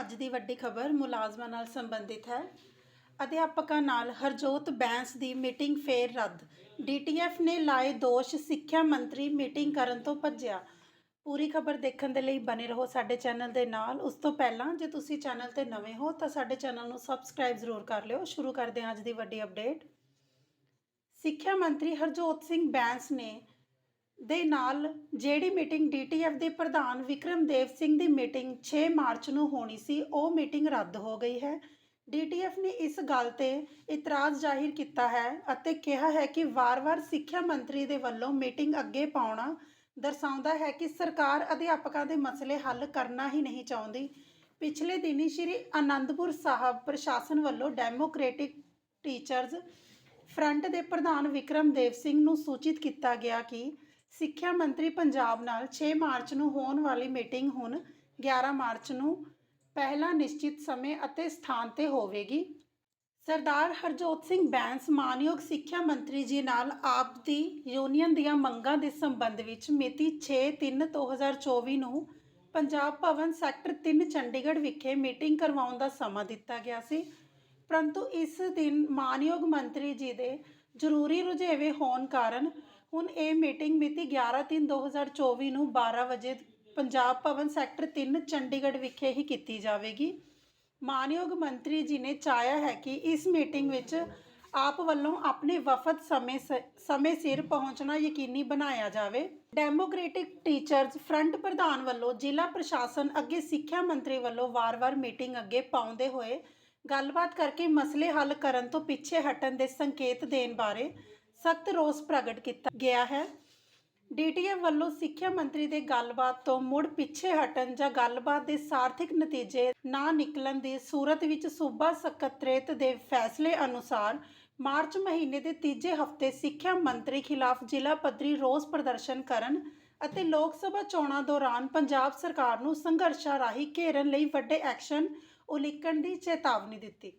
ਅੱਜ ਦੀ ਵੱਡੀ ਖਬਰ ਮੁਲਾਜ਼ਮਾਂ ਨਾਲ ਸੰਬੰਧਿਤ ਹੈ। ਅਧਿਆਪਕਾਂ ਨਾਲ ਹਰਜੋਤ ਬੈਂਸ ਦੀ ਮੀਟਿੰਗ ਫੇਰ ਰੱਦ। ਡੀਟੀਐਫ ਨੇ ਲਾਏ ਦੋਸ਼, ਸਿੱਖਿਆ ਮੰਤਰੀ ਮੀਟਿੰਗ ਕਰਨ ਤੋਂ ਭੱਜਿਆ। ਪੂਰੀ ਖਬਰ ਦੇਖਣ ਦੇ ਲਈ ਬਨੇ ਰਹੋ ਸਾਡੇ ਚੈਨਲ ਦੇ ਨਾਲ। ਉਸ ਤੋਂ ਪਹਿਲਾਂ ਜੇ ਤੁਸੀਂ ਚੈਨਲ ਤੇ ਨਵੇਂ ਹੋ ਤਾਂ ਸਾਡੇ ਚੈਨਲ ਨੂੰ ਸਬਸਕ੍ਰਾਈਬ ਜ਼ਰੂਰ ਕਰ ਲਿਓ। ਸ਼ੁਰੂ ਕਰਦੇ ਹਾਂ ਅੱਜ ਦੀ ਵੱਡੀ ਅਪਡੇਟ। ਸਿੱਖਿਆ ਮੰਤਰੀ ਹਰਜੋਤ ਸਿੰਘ ਬੈਂਸ ਨੇ ਦੇ ਨਾਲ ਜਿਹੜੀ ਮੀਟਿੰਗ ਡੀਟੀਐਫ ਦੇ ਪ੍ਰਧਾਨ ਵਿਕਰਮਦੇਵ ਸਿੰਘ ਦੀ ਮੀਟਿੰਗ 6 ਮਾਰਚ ਨੂੰ ਹੋਣੀ ਸੀ, ਉਹ ਮੀਟਿੰਗ ਰੱਦ ਹੋ ਗਈ ਹੈ। ਡੀਟੀਐਫ ਨੇ ਇਸ ਗੱਲ ਤੇ ਇਤਰਾਜ਼ ਜ਼ਾਹਿਰ ਕੀਤਾ ਹੈ ਅਤੇ ਕਿਹਾ ਹੈ ਕਿ ਵਾਰ-ਵਾਰ ਸਿੱਖਿਆ ਮੰਤਰੀ ਦੇ ਵੱਲੋਂ ਮੀਟਿੰਗ ਅੱਗੇ ਪਾਉਣਾ ਦਰਸਾਉਂਦਾ ਹੈ ਕਿ ਸਰਕਾਰ ਅਧਿਆਪਕਾਂ ਦੇ ਮਸਲੇ ਹੱਲ ਕਰਨਾ ਹੀ ਨਹੀਂ ਚਾਹੁੰਦੀ। ਪਿਛਲੇ ਦਿਨੀ ਸ਼੍ਰੀ ਆਨੰਦਪੁਰ ਸਾਹਿਬ ਪ੍ਰਸ਼ਾਸਨ ਵੱਲੋਂ ਡੈਮੋਕ੍ਰੈਟਿਕ ਟੀਚਰਜ਼ ਫਰੰਟ ਦੇ ਪ੍ਰਧਾਨ ਵਿਕਰਮਦੇਵ ਸਿੰਘ ਨੂੰ ਸੂਚਿਤ ਕੀਤਾ ਗਿਆ ਕਿ ਸਿੱਖਿਆ ਮੰਤਰੀ ਪੰਜਾਬ ਨਾਲ 6 ਮਾਰਚ ਨੂੰ ਹੋਣ ਵਾਲੀ ਮੀਟਿੰਗ ਹੁਣ 11 ਮਾਰਚ ਨੂੰ ਪਹਿਲਾ ਨਿਸ਼ਚਿਤ ਸਮੇਂ ਅਤੇ ਸਥਾਨ ਤੇ ਹੋਵੇਗੀ। ਸਰਦਾਰ ਹਰਜੋਤ ਸਿੰਘ ਬੈਂਸ ਮਾਨਯੋਗ ਸਿੱਖਿਆ ਮੰਤਰੀ ਜੀ ਨਾਲ ਆਪ ਦੀ ਯੂਨੀਅਨ ਦੀਆਂ ਮੰਗਾਂ ਦੇ ਸੰਬੰਧ ਵਿੱਚ ਮਿਤੀ 6/3/2024 ਨੂੰ ਪੰਜਾਬ ਭਵਨ ਸੈਕਟਰ 3 ਚੰਡੀਗੜ੍ਹ ਵਿਖੇ ਮੀਟਿੰਗ ਕਰਵਾਉਣ ਦਾ ਸਮਾਂ ਦਿੱਤਾ ਗਿਆ ਸੀ। ਪਰੰਤੂ ਇਸ ਦਿਨ ਮਾਨਯੋਗ ਮੰਤਰੀ ਜੀ ਦੇ ਜ਼ਰੂਰੀ ਰੁਝੇਵੇਂ ਹੋਣ ਕਾਰਨ ਹੁਣ ਇਹ ਮੀਟਿੰਗ ਮਿਤੀ 11/3/2024 ਨੂੰ 12 ਵਜੇ ਪੰਜਾਬ ਭਵਨ ਸੈਕਟਰ 3 ਚੰਡੀਗੜ੍ਹ ਵਿਖੇ ਹੀ ਕੀਤੀ ਜਾਵੇਗੀ। ਮਾਨਯੋਗ ਮੰਤਰੀ ਜੀ ਨੇ ਚਾਹਿਆ ਹੈ ਕਿ ਇਸ ਮੀਟਿੰਗ ਵਿੱਚ ਆਪ ਵੱਲੋਂ ਆਪਣੇ ਵਫਦ ਸਮੇਂ ਸ- ਸਮੇਂ ਸਿਰ ਪਹੁੰਚਣਾ ਯਕੀਨੀ ਬਣਾਇਆ ਜਾਵੇ। ਡੈਮੋਕ੍ਰੈਟਿਕ ਟੀਚਰਜ਼ ਫਰੰਟ ਪ੍ਰਧਾਨ ਵੱਲੋਂ ਜ਼ਿਲ੍ਹਾ ਪ੍ਰਸ਼ਾਸਨ ਅੱਗੇ ਸਿੱਖਿਆ ਮੰਤਰੀ ਵੱਲੋਂ ਵਾਰ-ਵਾਰ ਮੀਟਿੰਗ ਅੱਗੇ ਪਾਉਂਦੇ ਹੋਏ ਗੱਲਬਾਤ ਕਰਕੇ ਮਸਲੇ ਹੱਲ ਕਰਨ ਤੋਂ ਪਿੱਛੇ ਹਟਣ ਦੇ ਸੰਕੇਤ ਦੇਣ ਬਾਰੇ ਸਖਤ ਰੋਸ ਪ੍ਰਗਟ ਕੀਤਾ ਗਿਆ ਹੈ। ਡੀਟੀਐਫ ਵੱਲੋਂ ਸਿੱਖਿਆ ਮੰਤਰੀ ਦੇ ਗੱਲਬਾਤ ਤੋਂ ਮੁੜ ਪਿੱਛੇ ਹਟਣ ਜਾਂ ਗੱਲਬਾਤ ਦੇ ਸਾਰਥਿਕ ਨਤੀਜੇ ਨਾ ਨਿਕਲਣ ਦੀ ਸੂਰਤ ਵਿੱਚ ਸੂਬਾ ਸਕੱਤਰੇਤ ਦੇ ਫੈਸਲੇ ਅਨੁਸਾਰ ਮਾਰਚ ਮਹੀਨੇ ਦੇ ਤੀਜੇ ਹਫ਼ਤੇ ਸਿੱਖਿਆ ਮੰਤਰੀ ਖਿਲਾਫ ਜ਼ਿਲ੍ਹਾ ਪੱਧਰੀ ਰੋਸ ਪ੍ਰਦਰਸ਼ਨ ਕਰਨ ਅਤੇ ਲੋਕ ਸਭਾ ਚੋਣਾਂ ਦੌਰਾਨ ਪੰਜਾਬ ਸਰਕਾਰ ਨੂੰ ਸੰਘਰਸ਼ਾਂ ਰਾਹੀਂ ਘੇਰਨ ਲਈ ਵੱਡੇ ਐਕਸ਼ਨ ਉਲੀਕਣ ਦੀ ਚੇਤਾਵਨੀ ਦਿੱਤੀ।